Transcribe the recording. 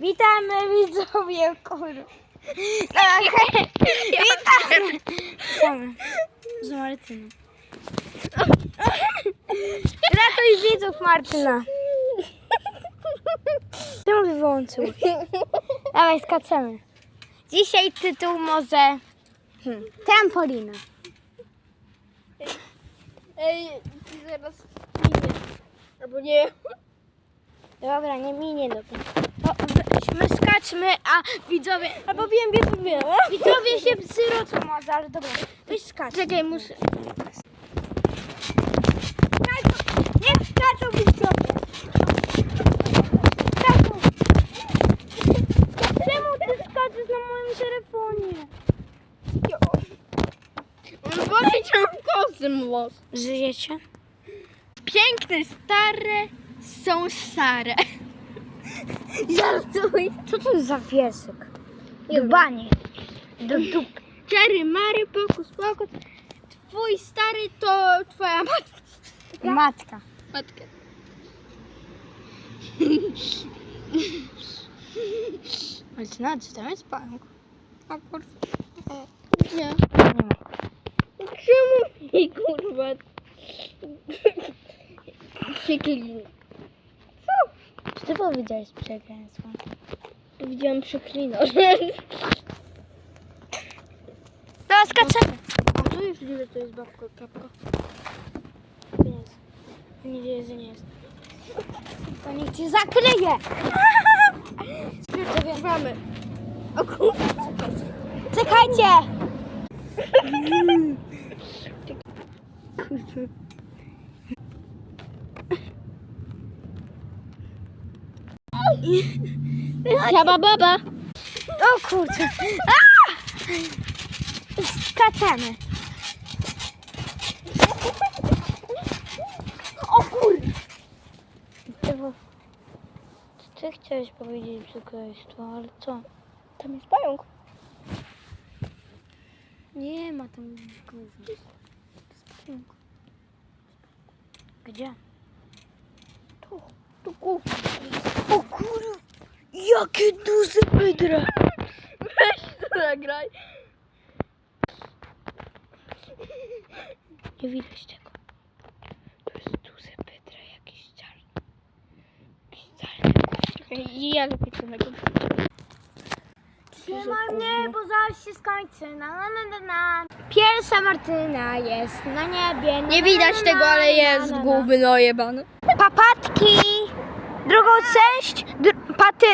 Witamy widzowie, kurwa. Hej. Witamy. Witamy. Z Martyną. Ratuj widzów Martyna. Czemu wyłączył? Dawaj, skaczemy. Dzisiaj tytuł może... Hmm. Trampolina. Ej, zaraz minie. Albo nie. Dobra, nie minie dobra. O, my skaczmy, a widzowie... Albo wiem, wiem, wiem. Widzowie się psyrocą może, ale dobra. Weź skacz. Czekaj, muszę. Skaczą. Nie skaczą widzowie. Skaczą. Czemu ty skaczesz na moim telefonie? On poleciał kosem los. Żyjecie? Piękne, stare są szare. Żartuj. Co to jest za wierszyk? Dubanie. Do dup. Czary, mary, pokus, pokus. Twój stary to twoja matka. Matka. Matka. Martyna, czy tam jest pająk? A kurwa. Gdzie? Nie ma. Czemu mi kurwa? Czy ty powiedziałeś przekleństwo? Widziałam przeklina. To skaczemy. A to już ile to jest babka kapka? Nie jest. Nie wierzę, że nie jest. To niech cię zakryje. Zawiewamy. O kurwa. Czekajcie. Siaba baba. O kurczę. A! Skaczemy. O kur... Ty, chciałeś powiedzieć przekleństwo, ale co? Tam jest pająk. Nie ma tam gówna. Gdzie? Tu, tu kurwa. O kurwa! Jakie duże bydra! Weź to nagraj. Nie widać tego. To jest duże bydra, jakiś czarny. Jakiś czarny. Czekaj, i ja lepiej to nagram. Trzymaj mnie, bo zaraz się skończy. Na, na, na, na, na. Pierwsza Martyna jest na niebie. Na, Nie na, widać na, tego, na, ale na, jest na, na. guby no jebany. Papatki! Drugą część, dr- paty,